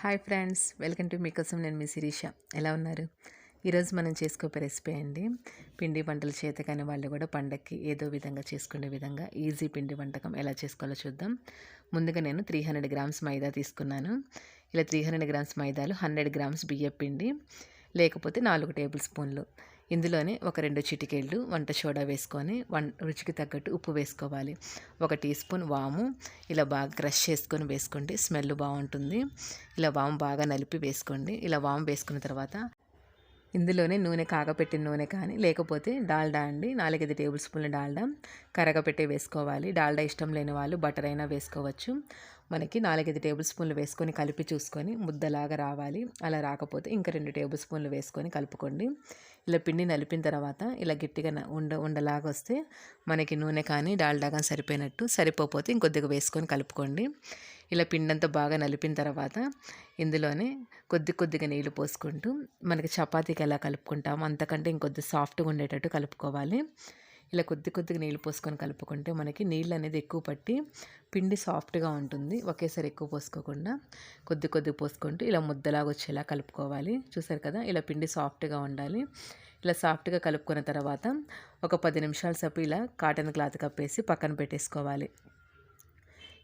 Hi friends welcome to మీకోసం నేను మీ శిరీష. ఎలా ఉన్నారు? ఈరోజు మనం చేసుకోపే రెసిపీ అండి పిండి వంటలు చేత వాళ్ళు కూడా పండక్కి ఏదో విధంగా చేసుకునే విధంగా ఈజీ పిండి వంటకం ఎలా చేసుకోవాలో చూద్దాం. ముందుగా నేను త్రీ హండ్రెడ్ గ్రామ్స్ మైదా తీసుకున్నాను. ఇలా త్రీ హండ్రెడ్ గ్రామ్స్ మైదాలు హండ్రెడ్ గ్రామ్స్ బియ్యం పిండి లేకపోతే నాలుగు టేబుల్ స్పూన్లు ఇందులోనే ఒక రెండు చిటికేళ్ళు వంట సోడా వేసుకొని వన్ రుచికి తగ్గట్టు ఉప్పు వేసుకోవాలి. ఒక టీ స్పూన్ వాము ఇలా బాగా క్రష్ చేసుకొని వేసుకోండి స్మెల్ బాగుంటుంది. ఇలా వాము బాగా నలిపి వేసుకోండి. ఇలా వాము వేసుకున్న తర్వాత ఇందులోనే నూనె కాగపెట్టిన నూనె కానీ లేకపోతే డాల్డా అండి నాలుగైదు టేబుల్ స్పూన్ల డాల్డా కరగపెట్టి వేసుకోవాలి. డాల్డా ఇష్టం లేని వాళ్ళు బటర్ అయినా వేసుకోవచ్చు. మనకి నాలుగైదు టేబుల్ స్పూన్లు వేసుకొని కలిపి చూసుకొని ముద్దలాగా రావాలి. అలా రాకపోతే ఇంకా రెండు టేబుల్ స్పూన్లు వేసుకొని కలుపుకోండి. ఇలా పిండి నలిపిన తర్వాత ఇలా గట్టిగా ఉండ ఉండలాగా వస్తే మనకి నూనె కానీ డాల్డా కానీ సరిపోయినట్టు సరిపోతే ఇంకొద్దిగా వేసుకొని కలుపుకోండి. ఇలా పిండంతా బాగా నలిపిన తర్వాత ఇందులోనే కొద్ది కొద్దిగా నీళ్ళు పోసుకుంటూ మనకి చపాతీకి ఎలా కలుపుకుంటామో అంతకంటే ఇంకొద్ది సాఫ్ట్గా ఉండేటట్టు కలుపుకోవాలి. ఇలా కొద్ది కొద్దిగా నీళ్ళు పోసుకొని కలుపుకుంటే మనకి నీళ్ళు అనేది ఎక్కువ పట్టి పిండి సాఫ్ట్గా ఉంటుంది. ఒకేసారి ఎక్కువ పోసుకోకుండా కొద్ది కొద్ది పోసుకుంటూ ఇలా ముద్దలాగా వచ్చేలా కలుపుకోవాలి. చూసారు కదా? ఇలా పిండి సాఫ్ట్గా ఉండాలి. ఇలా సాఫ్ట్గా కలుపుకున్న తర్వాత ఒక పది నిమిషాల సేపు ఇలా కాటన్ క్లాత్ కప్పేసి పక్కన పెట్టేసుకోవాలి.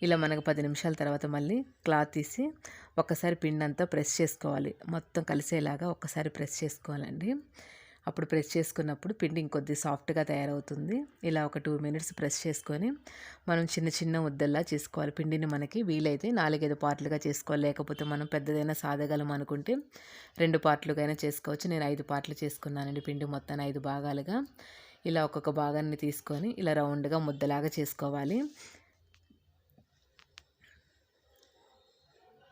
ఇలా మనకు పది నిమిషాల తర్వాత మళ్ళీ క్లాత్ తీసి ఒక్కసారి పిండి అంతా ప్రెస్ చేసుకోవాలి. మొత్తం కలిసేలాగా ఒక్కసారి ప్రెస్ చేసుకోవాలండి. అప్పుడు ప్రెస్ చేసుకున్నప్పుడు పిండి ఇంకొద్ది సాఫ్ట్గా తయారవుతుంది. ఇలా ఒక టూ మినిట్స్ ప్రెస్ చేసుకొని మనం చిన్న చిన్న ముద్దల్లా చేసుకోవాలి. పిండిని మనకి వీలైతే నాలుగైదు పార్ట్లుగా చేసుకోవాలి. లేకపోతే మనం పెద్దదైనా సాధగలం అనుకుంటే రెండు పార్ట్లుగా చేసుకోవచ్చు. నేను ఐదు పార్ట్లు చేసుకున్నానండి పిండి మొత్తాన్ని ఐదు భాగాలుగా. ఇలా ఒక్కొక్క భాగాన్ని తీసుకొని ఇలా రౌండ్గా ముద్దలాగా చేసుకోవాలి.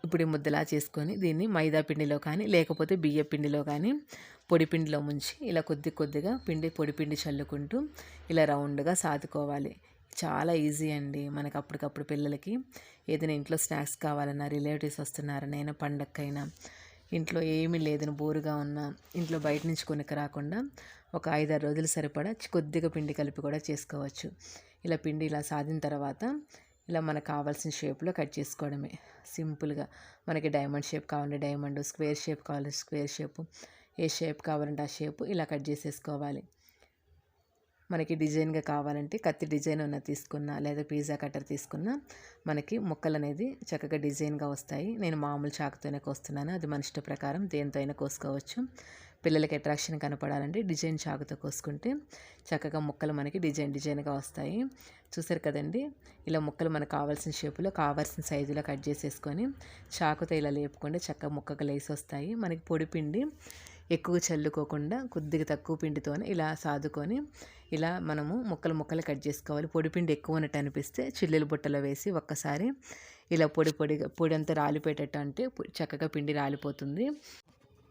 ఇప్పుడు ముద్దలా చేసుకొని దీన్ని మైదా పిండిలో కానీ లేకపోతే బియ్య పిండిలో కానీ పొడి పిండిలో ముంచి ఇలా కొద్ది కొద్దిగా పిండి పొడి పిండి చల్లుకుంటూ ఇలా రౌండ్గా సాదుకోవాలి. చాలా ఈజీ అండి మనకు అప్పటికప్పుడు పిల్లలకి. ఏదైనా ఇంట్లో స్నాక్స్ కావాలన్నా రిలేటివ్స్ వస్తున్నారనైనా పండక్కైనా ఇంట్లో ఏమీ లేదని బోరుగా ఉన్నా ఇంట్లో బయట నుంచి కొనుక్క రాకుండా ఒక ఐదారు రోజులు సరిపడా కొద్దిగా పిండి కలిపి కూడా చేసుకోవచ్చు. ఇలా పిండి ఇలా సాదిన తర్వాత ఇలా మనకు కావాల్సిన షేప్లో కట్ చేసుకోవడమే. సింపుల్గా మనకి డైమండ్ షేప్ కావాలంటే డైమండ్ స్క్వేర్ షేప్ కావాలంటే స్క్వేర్ షేప్ ఏ షేప్ కావాలంటే ఆ షేప్ ఇలా కట్ చేసేసుకోవాలి. మనకి డిజైన్గా కావాలంటే కత్తి డిజైన్ ఉన్న తీసుకున్నా లేదా పిజ్జా కట్టర్ తీసుకున్నా మనకి ముక్కలు అనేది చక్కగా డిజైన్గా వస్తాయి. నేను మామూలు చాకుతోనే కోస్తున్నాను. అది మన ఇష్ట ప్రకారం దేనితో అయినా కోసుకోవచ్చు. పిల్లలకి అట్రాక్షన్ కనపడాలంటే డిజైన్ చాకుతో కోసుకుంటే చక్కగా ముక్కలు మనకి డిజైన్ డిజైన్గా వస్తాయి. చూసారు కదండి? ఇలా ముక్కలు మనకు కావాల్సిన షేపులో కావాల్సిన సైజులో కట్ చేసేసుకొని చాకుతో ఇలా లేపుకుంటే చక్కగా ముక్కగా లేసి వస్తాయి. మనకి పొడి పిండి ఎక్కువ చల్లుకోకుండా కొద్దిగా తక్కువ పిండితోనే ఇలా సాదుకొని ఇలా మనము ముక్కలు ముక్కలు కట్ చేసుకోవాలి. పొడి పిండి ఎక్కువ ఉన్నట్టు అనిపిస్తే చిల్లులు బుట్టలో వేసి ఒక్కసారి ఇలా పొడి పొడిగా పొడి అంతా రాలిపోయేటట్టు అంటే చక్కగా పిండి రాలిపోతుంది.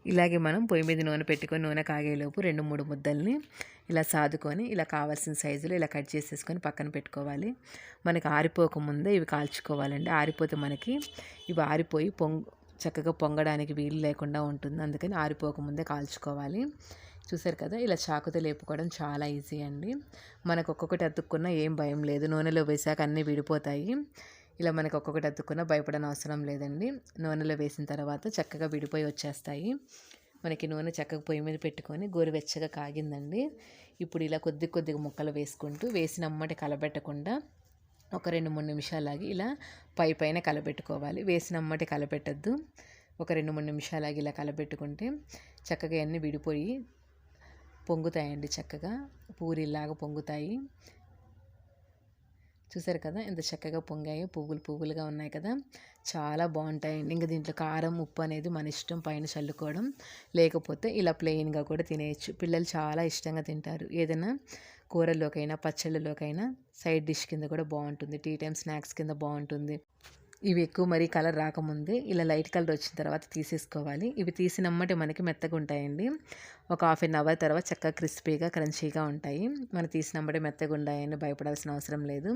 ఇలాగే మనం పొయ్యి మీద నూనె పెట్టుకొని నూనె కాగేలోపు రెండు మూడు ముద్దల్ని ఇలా సాదుకొని ఇలా కావాల్సిన సైజులో ఇలా కట్ చేసేసుకొని పక్కన పెట్టుకోవాలి. మనకి ఆరిపోకముందే ఇవి కాల్చుకోవాలండి. ఆరిపోతే మనకి ఇవి ఆరిపోయి పొంగ్ చక్కగా పొంగడానికి వీలు లేకుండా ఉంటుంది. అందుకని ఆరిపోకముందే కాల్చుకోవాలి. చూసారు కదా ఇలా చాకుతో లేపుకోవడం చాలా ఈజీ అండి. మనకు ఒక్కొక్కటి అతుక్కున్నా ఏం భయం లేదు. నూనెలో వేసాక అన్నీ విడిపోతాయి. ఇలా మనకు ఒక్కొక్కటి అతుక్కున్నా భయపడని అవసరం లేదండి. నూనెలో వేసిన తర్వాత చక్కగా విడిపోయి వచ్చేస్తాయి. మనకి నూనె చక్కగా పొయ్యి మీద పెట్టుకొని గోరువెచ్చగా కాగిందండి. ఇప్పుడు ఇలా కొద్ది కొద్దిగా ముక్కలు వేసుకుంటూ వేసిన అమ్మటి కలబెట్టకుండా ఒక రెండు మూడు నిమిషాలాగి ఇలా పై పైన కలబెట్టుకోవాలి. వేసిన అమ్మటి కలబెట్టద్దు. ఒక రెండు మూడు నిమిషాలాగి ఇలా కలబెట్టుకుంటే చక్కగా అన్నీ విడిపోయి పొంగుతాయండి చక్కగా. పూరిలాగా పొంగుతాయి. చూసారు కదా? ఎంత చక్కగా పొంగాయో పువ్వులు పువ్వులుగా ఉన్నాయి కదా? చాలా బాగుంటాయండి. ఇంకా దీంట్లో కారం ఉప్పు అనేది మన ఇష్టం పైన చల్లుకోవడం. లేకపోతే ఇలా ప్లెయిన్గా కూడా తినేయచ్చు. పిల్లలు చాలా ఇష్టంగా తింటారు. ఏదైనా కూరల్లోకైనా పచ్చళ్ళలోకైనా సైడ్ డిష్ కింద కూడా బాగుంటుంది. టీ టైం స్నాక్స్ కింద బాగుంటుంది. ఇవి ఎక్కువ మరీ కలర్ రాకముందే ఇలా లైట్ కలర్ వచ్చిన తర్వాత తీసేసుకోవాలి. ఇవి తీసినమ్మటి మనకి మెత్తగా ఉంటాయండి. ఒక హాఫ్ అన్ అవర్ తర్వాత చక్కగా క్రిస్పీగా క్రంచీగా ఉంటాయి. మనం తీసినమ్మటి మెత్తగా ఉంటాయని భయపడాల్సిన అవసరం లేదు.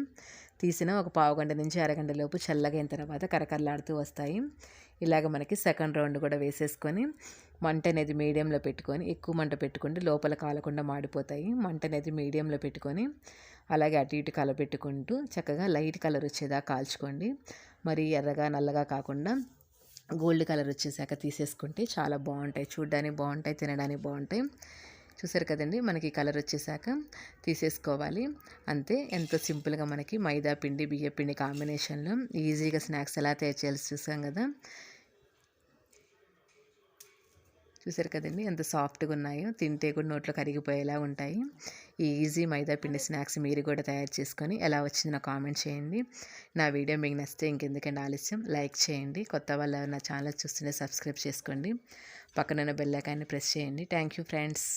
తీసిన ఒక పావు గంట నుంచి అరగంట లోపు చల్లగా అయిన తర్వాత కరకరలాడుతూ వస్తాయి. ఇలాగ మనకి సెకండ్ రౌండ్ కూడా వేసేసుకొని మంట అనేది మీడియంలో పెట్టుకొని ఎక్కువ మంట పెట్టుకుంటే లోపల కాలకుండా మాడిపోతాయి. మంట అనేది మీడియంలో పెట్టుకొని అలాగే అటు ఇటు కలపెట్టుకుంటూ చక్కగా లైట్ కలర్ వచ్చేదా కాల్చుకోండి. మరి ఎర్రగా నల్లగా కాకుండా గోల్డ్ కలర్ వచ్చేసాక తీసేసుకుంటే చాలా బాగుంటాయి. చూడడానికి బాగుంటాయి తినడానికి బాగుంటాయి. చూసారు కదండి మనకి కలర్ వచ్చేసాక తీసేసుకోవాలి. అంతే ఎంతో సింపుల్గా మనకి మైదా పిండి బియ్య పిండి కాంబినేషన్లో ఈజీగా స్నాక్స్ ఎలా తయారు చేయాలి చూసాం కదా. చూసారు కదండి? ఎంత సాఫ్ట్గా ఉన్నాయో తింటే కూడా నోట్లో కరిగిపోయేలా ఉంటాయి. ఈ ఈజీ మైదా పిండి స్నాక్స్ మీరు కూడా తయారు చేసుకొని ఎలా వచ్చింది నా కామెంట్ చేయండి. నా వీడియో మీకు నచ్చితే ఇంకెందుకంటే ఆలస్యం? లైక్ చేయండి. కొత్త వాళ్ళు నా ఛానల్ చూస్తుంటే సబ్స్క్రైబ్ చేసుకోండి. పక్కనున్న బెల్లకాయని ప్రెస్ చేయండి. Thank you friends.